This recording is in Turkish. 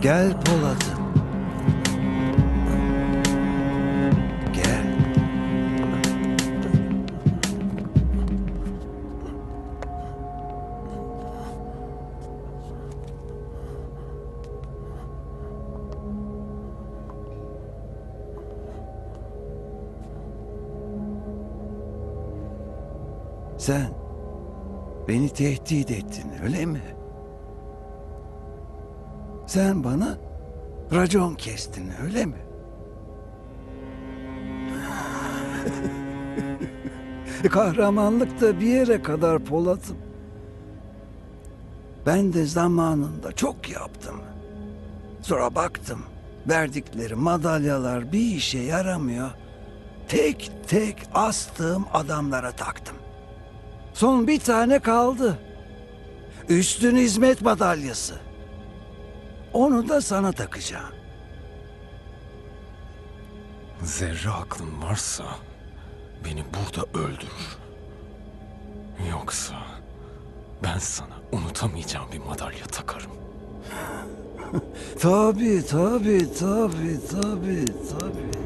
Gel Polat'ım. Gel. Sen beni tehdit ettin öyle mi? Sen bana racon kestin öyle mi? Kahramanlık da bir yere kadar Polat'ım. Ben de zamanında çok yaptım. Sonra baktım verdikleri madalyalar bir işe yaramıyor. Tek tek astığım adamlara taktım. Son bir tane kaldı. Üstün hizmet madalyası. Onu da sana takacağım. Zerre aklın varsa beni burada öldürür. Yoksa ben sana unutamayacağım bir madalya takarım. Tabii tabii tabii tabii tabii.